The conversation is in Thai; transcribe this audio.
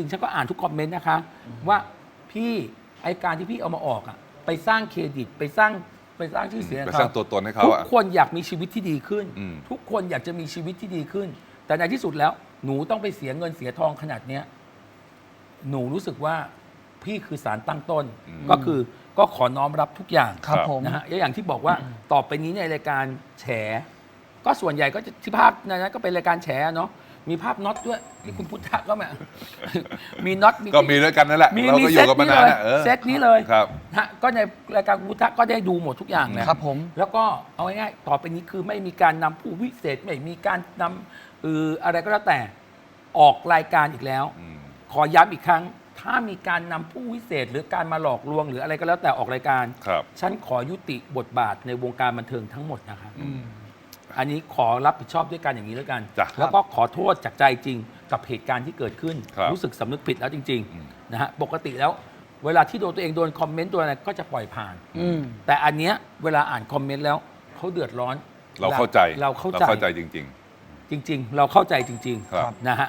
ริงๆ ฉันก็อ่านทุกคอมเมนต์นะคะ ว่าพี่ไอการที่พี่เอามาออกอะไปสร้างเครดิตไปสร้างไปสร้างชื่อเสียงไปให้สร้างตัวตนให้เขาทุกอะ คนอยากมีชีวิตที่ดีขึ้น อืม ทุกคนอยากจะมีชีวิตที่ดีขึ้น แต่ในที่สุดแล้ว หนูต้องไปเสียเงินเสียทองขนาดเนี้ยหนูรู้สึกว่าพี่คือสารตั้งต้นก็คือก็ขอน้อมรับทุกอย่างครับผม นะฮะและอย่างที่บอกว่าต่อไปนี้ในรายการแฉ ก็ส่วนใหญ่ก็จะที่ภาพในนั้นก็เป็นรายการแฉเนาะ มีภาพน็อตด้วยที่คุณพุทธะก็มา มีน็อตก็มีด้วยกันนั่นแหละมีเรามีก็อเซยู่ตกันมานี้นาเลนยอะเออ เซตนี้เลยครับ นะฮะก็ในรายการคุณพุทธะก็ได้ดูหมดทุกอย่างนะครับผม แล้วก็เอาง่ายๆต่อไปนี้คือไม่มีการนำผู้วิเศษ ไม่มีการนำเอออะไรก็แล้วแต่ออกรายการอีกแล้ว อืมขอย้ำอีกครั้ง ถ้ามีการนำผู้วิเศษ หรือการมาหลอกลวง หรืออะไรก็แล้วแต่ออกรายการ ครับ ฉันขอยุติบทบาทในวงการบันเทิงทั้งหมดนะคะ อืม อันนี้ขอรับผิดชอบด้วยกันอย่างนี้แล้วกัน จ้ะแล้วก็ขอโทษจากใจจริงกับเหตุการณ์ที่เกิดขึ้นครับรู้สึกสำนึกผิดแล้วจริงอืม ๆนะฮะปกติแล้ว เวลาที่โดนตัวเองโดนคอมเมนต์ตัวอะไรก็จะปล่อยผ่าน อืม แต่อันเนี้ยเวลาอ่านคอมเมนต์แล้วเขาเดือดร้อนเราเข้าใจเราเข้าใจเราเข้าใจจริง จริง ๆ เราเข้าใจจริงครับๆนะฮะ